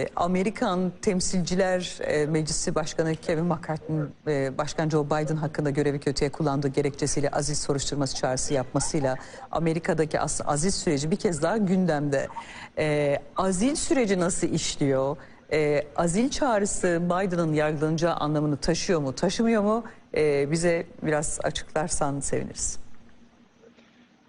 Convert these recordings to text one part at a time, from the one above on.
E, Amerikan Temsilciler e, Meclisi Başkanı Kevin McCarthy'nin e, Başkan Joe Biden hakkında görevi kötüye kullandığı gerekçesiyle aziz soruşturması çağrısı yapmasıyla Amerika'daki aziz süreci bir kez daha gündemde. Azil süreci nasıl işliyor? Azil çağrısı Biden'ın yargılanacağı anlamını taşıyor mu, taşımıyor mu? Bize biraz açıklarsan seviniriz.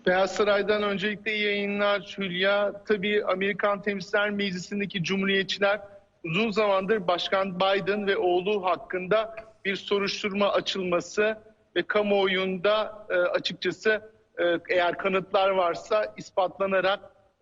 Beyaz Saray'dan öncelikle iyi yayınlar Hülya. Tabii Amerikan Temsilciler Meclisi'ndeki Cumhuriyetçiler uzun zamandır Başkan Biden ve oğlu hakkında bir soruşturma açılması ve kamuoyunda e, açıkçası e, eğer kanıtlar varsa ispatlanarak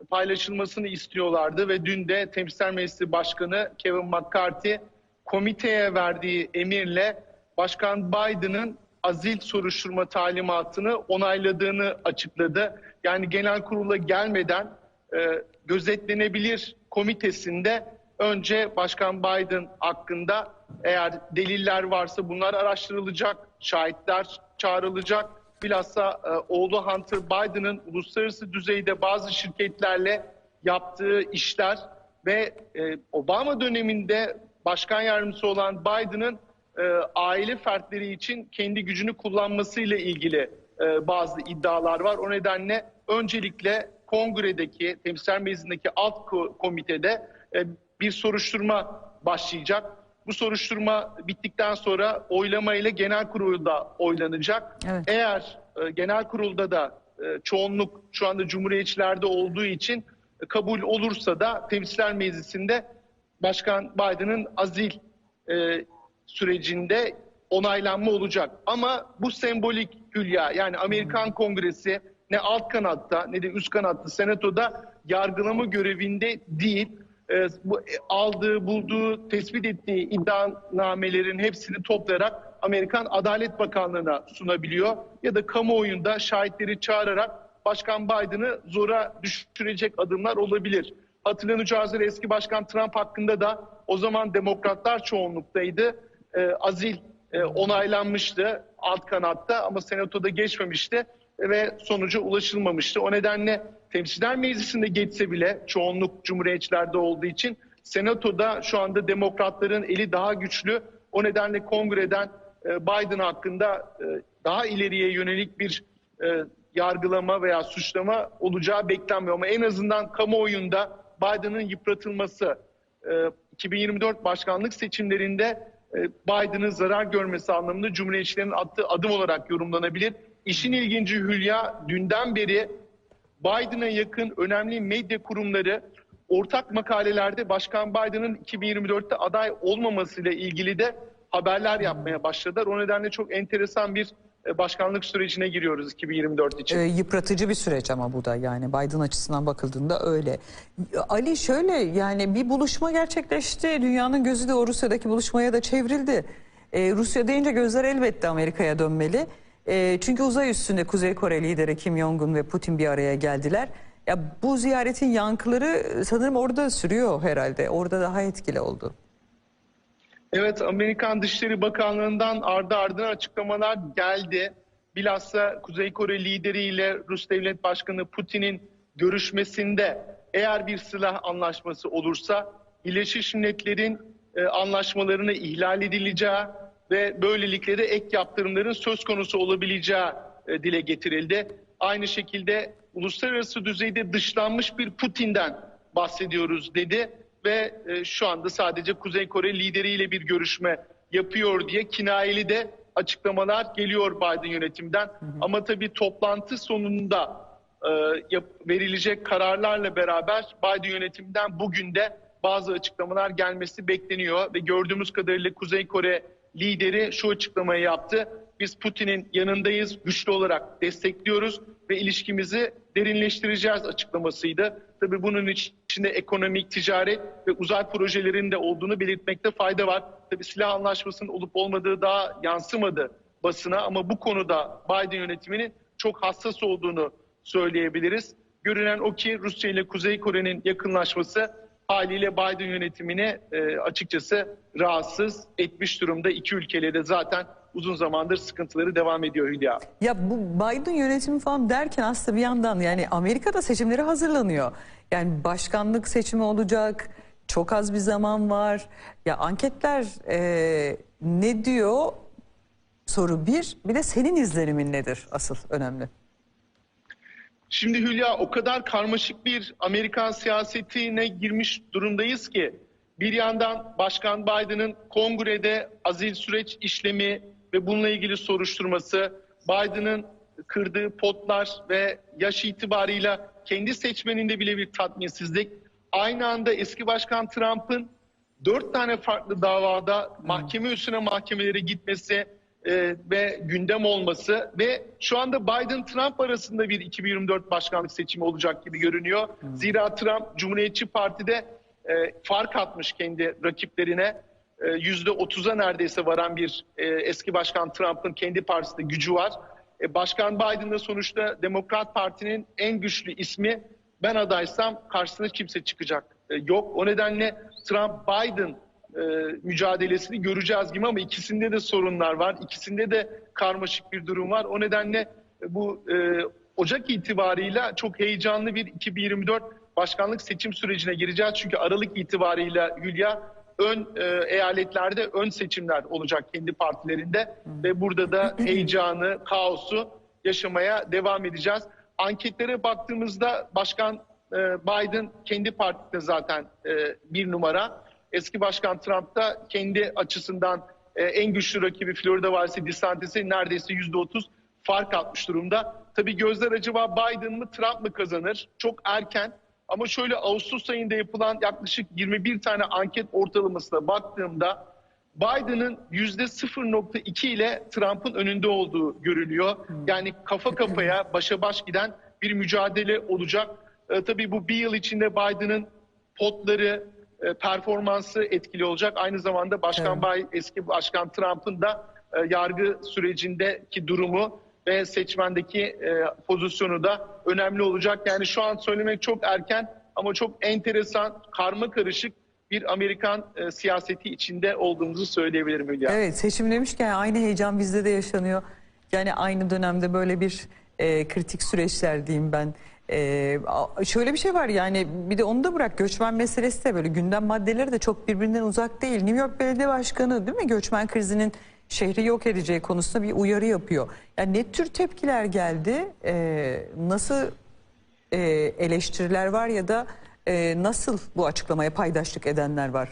paylaşılmasını istiyorlardı ve dün de Temsilciler Meclisi Başkanı Kevin McCarthy komiteye verdiği emirle Başkan Biden'ın azil soruşturma talimatını onayladığını açıkladı. Yani genel kurula gelmeden e, gözetlenebilir komitesinde önce Başkan Biden hakkında eğer deliller varsa bunlar araştırılacak, şahitler çağrılacak. Bilhassa e, oğlu Hunter Biden'ın uluslararası düzeyde bazı şirketlerle yaptığı işler ve e, Obama döneminde başkan yardımcısı olan Biden'ın e, aile fertleri için kendi gücünü kullanmasıyla ilgili e, bazı iddialar var. O nedenle öncelikle kongredeki, temsilciler meclisindeki alt ko- komitede e, bir soruşturma başlayacak. Bu soruşturma bittikten sonra oylama ile genel kurulda oylanacak. Evet. Eğer e, genel kurulda da e, çoğunluk şu anda cumhuriyetçilerde olduğu için e, kabul olursa da temsilciler meclisinde Başkan Biden'ın azil e, sürecinde onaylanma olacak. Ama bu sembolik hülya yani Amerikan Kongresi ne alt kanatta ne de üst kanatta senatoda yargılama görevinde değil. Ee, bu e, aldığı, bulduğu, tespit ettiği iddianamelerin hepsini toplayarak Amerikan Adalet Bakanlığı'na sunabiliyor ya da kamuoyunda şahitleri çağırarak Başkan Biden'ı zora düşürecek adımlar olabilir. Hatırlanacağı üzere eski Başkan Trump hakkında da o zaman demokratlar çoğunluktaydı. Ee, azil e, onaylanmıştı alt kanatta ama senatoda geçmemişti ve sonuca ulaşılmamıştı. O nedenle temsilciler meclisinde geçse bile çoğunluk cumhuriyetçilerde olduğu için senatoda şu anda demokratların eli daha güçlü. O nedenle kongreden e, Biden hakkında e, daha ileriye yönelik bir e, yargılama veya suçlama olacağı beklenmiyor. Ama en azından kamuoyunda Biden'ın yıpratılması, e, 2024 başkanlık seçimlerinde e, Biden'ın zarar görmesi anlamında Cumhuriyetçilerin attığı adım olarak yorumlanabilir. İşin ilginci Hülya dünden beri Biden'a yakın önemli medya kurumları ortak makalelerde Başkan Biden'ın 2024'te aday olmamasıyla ilgili de haberler yapmaya başladılar. O nedenle çok enteresan bir e, başkanlık sürecine giriyoruz 2024 için. E, yıpratıcı bir süreç ama bu da yani Biden açısından bakıldığında öyle. Ali şöyle yani bir buluşma gerçekleşti. Dünyanın gözü de o Rusya'daki buluşmaya da çevrildi. E, Rusya deyince gözler elbette Amerika'ya dönmeli. E, çünkü uzay üstünde Kuzey Kore lideri Kim Jong-un ve Putin bir araya geldiler. Ya bu ziyaretin yankıları sanırım orada sürüyor herhalde. Orada daha etkili oldu. Evet Amerikan Dışişleri Bakanlığı'ndan ardı ardına açıklamalar geldi. Bilhassa Kuzey Kore lideriyle Rus Devlet Başkanı Putin'in görüşmesinde eğer bir silah anlaşması olursa Birleşmiş Milletler'in e, anlaşmalarını ihlal edileceği ve böylelikle de ek yaptırımların söz konusu olabileceği e, dile getirildi. Aynı şekilde uluslararası düzeyde dışlanmış bir Putin'den bahsediyoruz dedi ve e, şu anda sadece Kuzey Kore lideriyle bir görüşme yapıyor diye kinayeli de açıklamalar geliyor Biden yönetiminden. Ama tabii toplantı sonunda e, yap- verilecek kararlarla beraber Biden yönetiminden bugün de bazı açıklamalar gelmesi bekleniyor ve gördüğümüz kadarıyla Kuzey Kore lideri şu açıklamayı yaptı. Biz Putin'in yanındayız, güçlü olarak destekliyoruz ve ilişkimizi derinleştireceğiz açıklamasıydı. Tabii bunun içinde ekonomik, ticaret ve uzay projelerinin de olduğunu belirtmekte fayda var. Tabii silah anlaşmasının olup olmadığı daha yansımadı basına ama bu konuda Biden yönetiminin çok hassas olduğunu söyleyebiliriz. Görünen o ki Rusya ile Kuzey Kore'nin yakınlaşması haliyle Biden yönetimini e, açıkçası rahatsız etmiş durumda. İki ülkeyle de zaten uzun zamandır sıkıntıları devam ediyor Hülya. Ya bu Biden yönetimi falan derken aslında bir yandan yani Amerika'da seçimleri hazırlanıyor. Yani başkanlık seçimi olacak, Çok az bir zaman var. Ya anketler e, ne diyor? Soru bir. Bir de senin izlenimin nedir asıl önemli? Şimdi Hülya o kadar karmaşık bir Amerikan siyasetine girmiş durumdayız ki bir yandan Başkan Biden'ın kongrede azil süreç işlemi ve bununla ilgili soruşturması, Biden'ın kırdığı potlar ve yaş itibarıyla kendi seçmeninde bile bir tatminsizlik. Aynı anda eski Başkan Trump'ın dört tane farklı davada mahkeme üstüne mahkemelere gitmesi e, ve gündem olması ve şu anda Biden-Trump arasında bir 2024 başkanlık seçimi olacak gibi görünüyor. Zira Trump Cumhuriyetçi Parti'de e, fark atmış kendi rakiplerine. E, Yüzde 30'a neredeyse varan bir e, eski başkan Trump'ın kendi partisinde gücü var. E, başkan Biden da sonuçta Demokrat Parti'nin en güçlü ismi. Ben adaysam karşısına kimse çıkacak yok. O nedenle Trump-Biden mücadelesini göreceğiz gibi ama ikisinde de sorunlar var. İkisinde de karmaşık bir durum var. O nedenle bu Ocak itibarıyla çok heyecanlı bir 2024 başkanlık seçim sürecine gireceğiz. Çünkü Aralık itibarıyla Hülya ön e, eyaletlerde ön seçimler olacak kendi partilerinde ve burada da heyecanı, kaosu yaşamaya devam edeceğiz. Anketlere baktığımızda Başkan e, Biden kendi partisinde zaten e, bir numara. Eski Başkan Trump da kendi açısından e, en güçlü rakibi Florida valisi DeSantis'e neredeyse %30 fark atmış durumda. Tabii gözler acaba Biden mı Trump mı kazanır? Çok erken ama şöyle Ağustos ayında yapılan yaklaşık 21 tane anket ortalamasına baktığımda Biden'ın %0.2 ile Trump'ın önünde olduğu görülüyor. Yani kafa kafaya başa baş giden bir mücadele olacak. E, tabii bu bir yıl içinde Biden'ın potları, e, performansı etkili olacak. Aynı zamanda Başkan Bay, eski Başkan Trump'ın da e, yargı sürecindeki durumu ve seçmendeki e, pozisyonu da önemli olacak. Yani şu an söylemek çok erken ama çok enteresan, karma karışık bir Amerikan e, siyaseti içinde olduğumuzu söyleyebilirim Hülya. Evet seçim demişken aynı heyecan bizde de yaşanıyor. Yani aynı dönemde böyle bir e, kritik süreçler diyeyim ben. E, şöyle bir şey var yani bir de onu da bırak göçmen meselesi de böyle gündem maddeleri de çok birbirinden uzak değil. New York Belediye Başkanı değil mi göçmen krizinin şehri yok edeceği konusunda bir uyarı yapıyor. Yani ne tür tepkiler geldi? E, nasıl e, eleştiriler var ya da e, nasıl bu açıklamaya paydaşlık edenler var?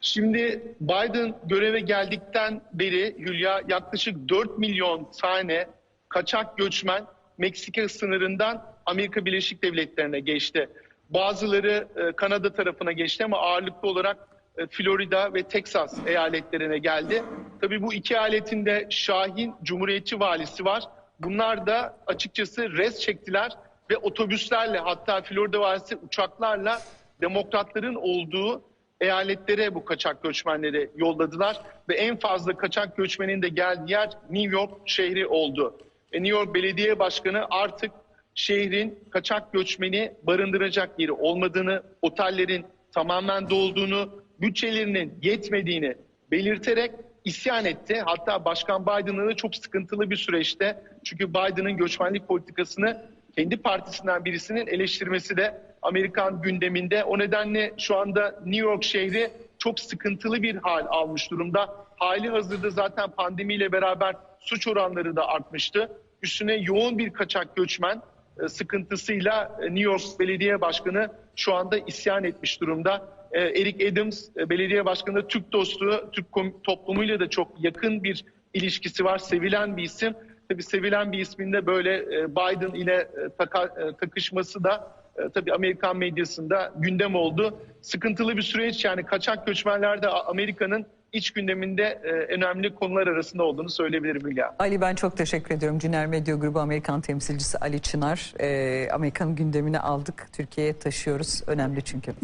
Şimdi Biden göreve geldikten beri Hülya yaklaşık 4 milyon tane kaçak göçmen Meksika sınırından Amerika Birleşik Devletleri'ne geçti. Bazıları e, Kanada tarafına geçti ama ağırlıklı olarak Florida ve Texas eyaletlerine geldi. Tabii bu iki eyaletin de Şahin Cumhuriyetçi valisi var. Bunlar da açıkçası res çektiler ve otobüslerle hatta Florida valisi uçaklarla demokratların olduğu eyaletlere bu kaçak göçmenleri yolladılar ve en fazla kaçak göçmenin de geldiği yer New York şehri oldu. Ve New York Belediye Başkanı artık şehrin kaçak göçmeni barındıracak yeri olmadığını, otellerin tamamen dolduğunu, bütçelerinin yetmediğini belirterek isyan etti. Hatta Başkan Biden'ın da çok sıkıntılı bir süreçte. Çünkü Biden'ın göçmenlik politikasını kendi partisinden birisinin eleştirmesi de Amerikan gündeminde. O nedenle şu anda New York şehri çok sıkıntılı bir hal almış durumda. Hali hazırda zaten pandemiyle beraber suç oranları da artmıştı. Üstüne yoğun bir kaçak göçmen e, sıkıntısıyla e, New York Belediye Başkanı şu anda isyan etmiş durumda. E, Eric Adams e, belediye başkanı Türk dostu, Türk toplumuyla da çok yakın bir ilişkisi var. Sevilen bir isim. Tabii sevilen bir isminde böyle e, Biden ile e, e, takışması da e, tabii Amerikan medyasında gündem oldu. Sıkıntılı bir süreç yani kaçak göçmenler de Amerika'nın iç gündeminde e, önemli konular arasında olduğunu söyleyebilirim Hülya. Ali ben çok teşekkür ediyorum. Ciner Medya Grubu Amerikan temsilcisi Ali Çınar. Ee, Amerikan gündemini aldık. Türkiye'ye taşıyoruz. Önemli çünkü.